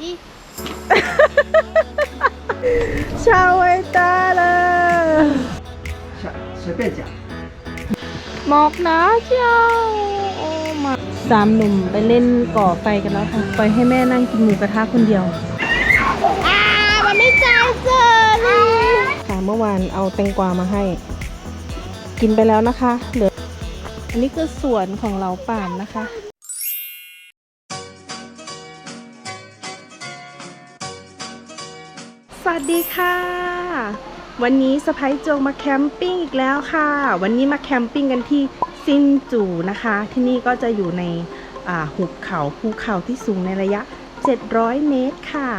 一，超伟大了下随便讲。 หมอกหนาเจ้าโอ้มาสามหนุ่มไปเล่นก่อไฟกันแล้วค่ะปล่อยให้แม่นั่งกินหมูกระทะคนเดียว 啊，我没在这里。 ค่ะเมื่อวานเอาแตงกวามาให้ กินไปแล้วนะคะ เหลือ อันนี้คือสวนของเราป่านนะคะ สวัสดีค่ะ วันนี้สะพ้ายโจงมาแคมปิ้งอีกแล้วค่ะ วันนี้มาแคมปิ้งกันที่ซินจูนะคะ ที่นี่ก็จะอยู่ในหุบเขาภูเขาที่สูงในระยะ 700 เมตรค่ะ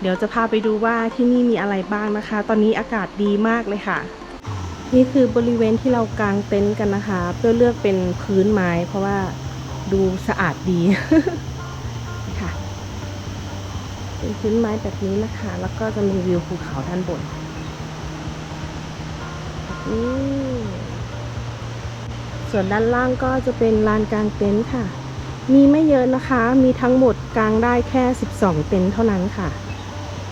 เดี๋ยวจะพาไปดูว่าที่นี่มีอะไรบ้างนะคะ ตอนนี้อากาศดีมากเลยค่ะ นี่คือบริเวณที่เรากางเต็นท์กันนะคะ เพื่อเลือกเป็นพื้นไม้เพราะว่าดูสะอาดดี พื้นไม้แบบนี้นะคะ แล้วก็จะมีวิวภูเขาด้านบนนี้ส่วนด้านล่างก็จะเป็นลานกลางเต็นท์ค่ะ มีไม่เยอะนะคะ มีทั้งหมดกางได้แค่ 12 เต็นท์เท่านั้นค่ะ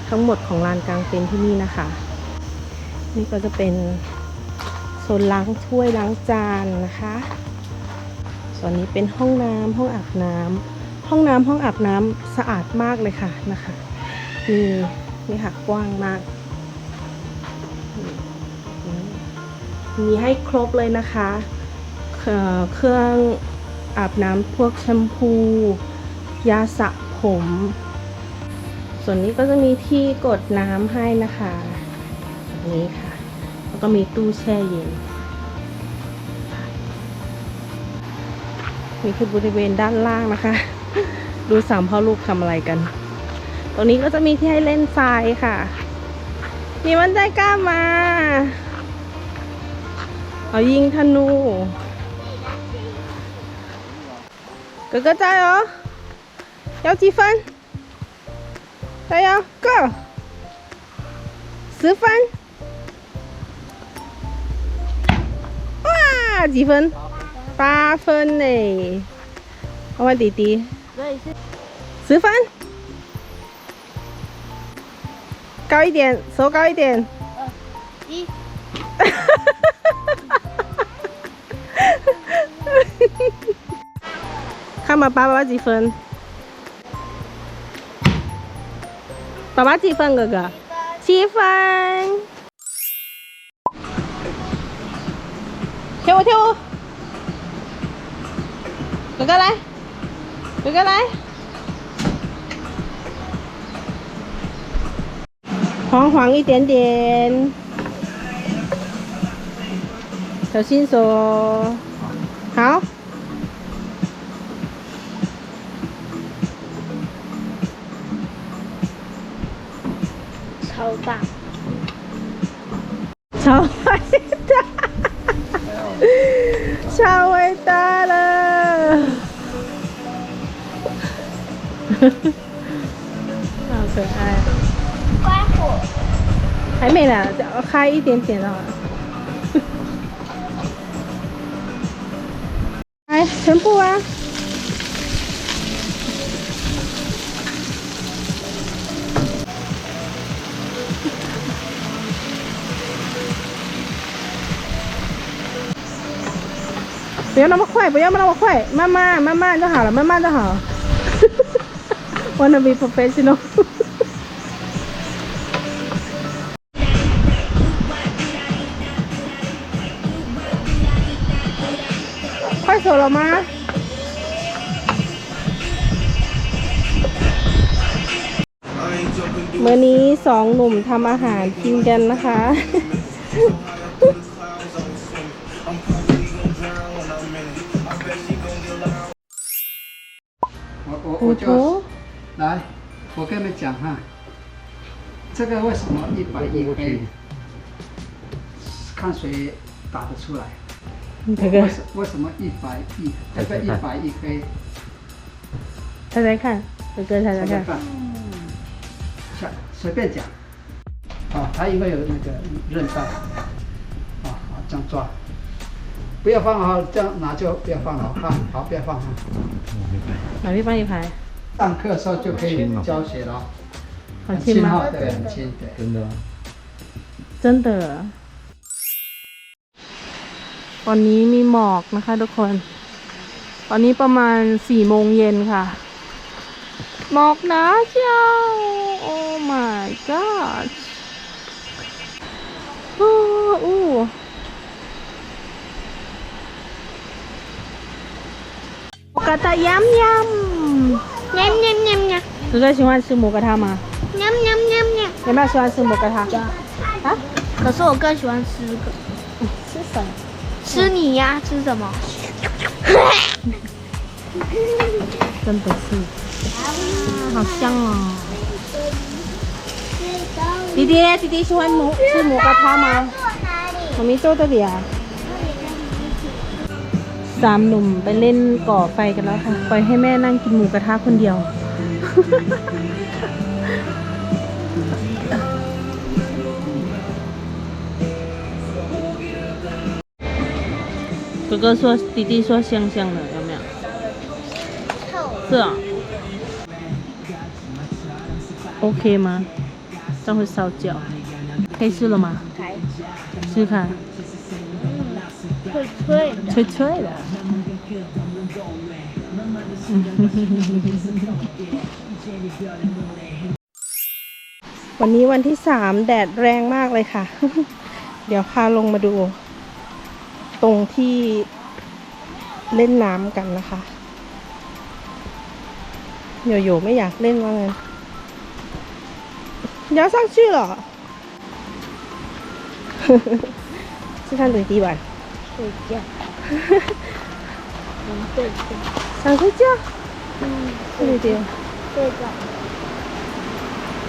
ทั้งหมดของลานกลางเต็นท์ที่นี่นะคะ นี่ก็จะเป็นโซนล้างถ้วยล้างจานนะคะ ส่วนนี้เป็นห้องน้ำห้องอาบน้ำห้องน้ำห้องอาบน้ำสะอาดมากเลยค่ะนะคะ มีนี่ค่ะกว้างมาก มีให้ครบเลยนะคะเอ่อเครื่องอาบน้ำพวกแชมพู ยาสระผม ส่วนนี้ก็จะมีที่กดน้ำให้นะคะแบบนี้ค่ะ แล้วก็มีตู้แช่เย็นนี่คือบริเวณด้านล่างนะคะ ดูสามพ่อลูกทำอะไรกัน ตรงนี้ก็จะมีที่ให้เล่นทรายค่ะ มีมันได้กล้ามา เอายิงธนู哥哥加油！要几分？加油，Go！十分。哇，几分？八分呢。我问弟弟，所以是十分。 高一点，手高一点。一，看吧，爸爸几分？爸爸几分？哥哥？七分。跳舞跳舞，哥哥来，哥哥来，黄黄一点点，小心手哦，好。超大。超伟大，超伟大了，好可爱，关火。还没呢，再开一点点了。来，全部啊！不要那么快，不要那么快，慢慢慢慢就好了，慢慢就好。Wanna be professional。快手了吗？มื้อนี้สองหนุ่มทำอาหารกินกันนะคะ 我我虎我就头来，我跟你们讲哈，这个为什么一白一黑？看谁打得出来。 哥哥为，什为什么一白一这个一白一黑？猜猜看，哥哥猜猜看。看，随随便讲。哦，它因为有那个韧带，啊，好这样抓，不要放啊，这样拿就不要放了，哈，好，不要放啊。哪边放一排？上课的时候就可以教学了，好轻哈，？对，很轻，对。真的。真的 ตอนนี้มีหมอกนะคะทุกคน ตอนนี้ประมาณสี่โมงเย็นค่ะ หมอกหนาเจ้า โอ้ my god โอ้อู้หมูกระทะยำยำ 喵喵喵喵哥哥喜欢吃หมูกระทะ吗？喵喵喵喵。有没有喜欢吃หมูกระทะ？啊？可是我更喜欢吃这个。吃什么？ 吃你呀？吃什么？真的是，好香哦！弟弟，弟弟喜欢หมู吃หมูกระทะ吗？我们做这里啊。สามหนุ่มไปเล่นก่อไฟกันแล้วค่ะ ปล่อยให้แม่นั่งกินหมูกระทะคนเดียว 哥哥说，弟弟说香香的，有没有？是啊。OK 吗？这样会烧焦。可以试了吗？开。试试看，脆脆的。脆脆的。วันนี้วันที่สามแดดแรงมากเลยค่ะ เดี๋ยวพาลงมาดู ตรงที่เล่นน้ำกันนะคะโยโย่ไม่อยากเล่นว่างั้น你要上去了是看水滴吧睡觉。能睡觉。想睡觉嗯，对对睡觉。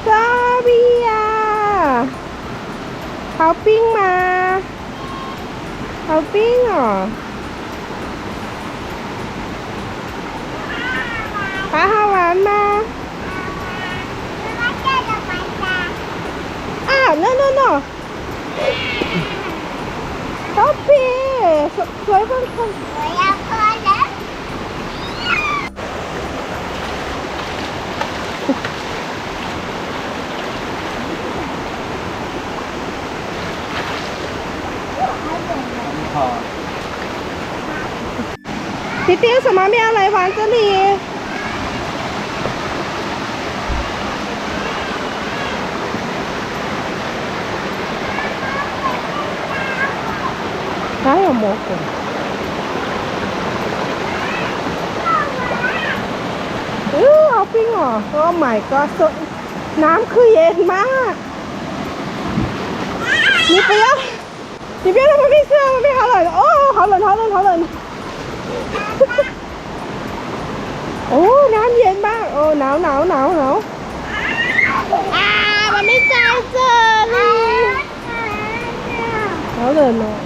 ซาเบียเ 好冰、哦！还好玩吗？啊，no no no！好冰，我要。弟弟有什么没有来玩这里？哪有蘑菇？เออเอาปิ้งเหรอ โอ้ my god สดน้ำคือเย็นมาก你不要，你不要在旁边吃啊，旁边好冷哦，好冷，好冷，好冷。โอ้ น้ำเย็นมาก โอ้ หนาวหนาวหนาวหนาวอ่ามันไม่ใจเจอเลยหนาวเลยเนาะ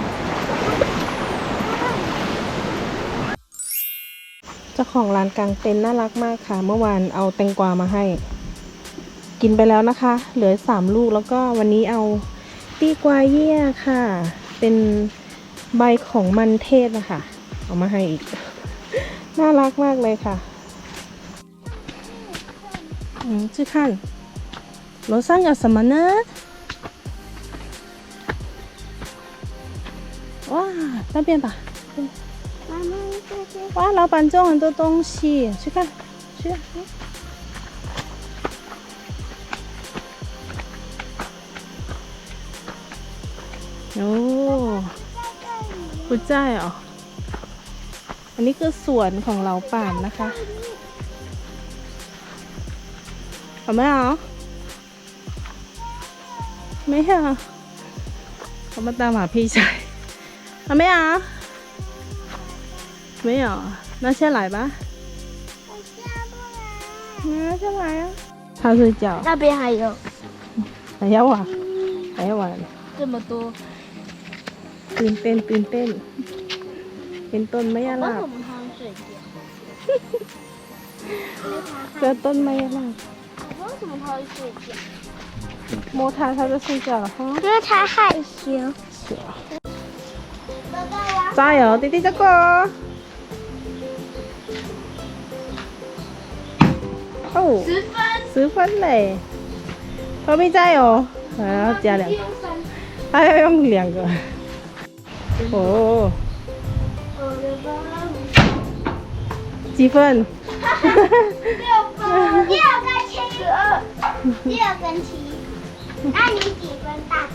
เจ้าของร้านกลางเต็นท์น่ารักมากค่ะ เมื่อวานเอาแตงกวามาให้ กินไปแล้วนะคะ เหลือสามลูกแล้วก็วันนี้เอาปีกวาเยี่ยค่ะ เป็นใบของมันเทศนะคะเอามาให้อีก น่ารักมากเลยค่ะ 嗯，去看楼上有什么呢？哇，那边吧。妈妈，这是哇，老板种很多东西，去看，去看。哦，不在哦。 อันนี้คือสวนของเราป่านนะคะเอาไหมเอาไม่เอาเขามาตามหาพี่ชายเอาไหมเอา没有，那先来吧。嗯，先来啊。他睡觉，那边还有还要玩，还要玩。这么多。 ตื่นเต้นตื่นเต้นเป็น ต้นไม้ยา 为 ลาบ 什么他会睡觉？ เจอต้นไม้ยาลาบ 为什么他会睡觉？ โมทา他在睡觉了哈。因为他害羞。是啊。加油，弟弟这个。 十分，十分嘞。我没在哦，还要加两个，用三，还要用两个。哦，我的分 几分？六分，六跟七二，六跟七，那你几分，大哥？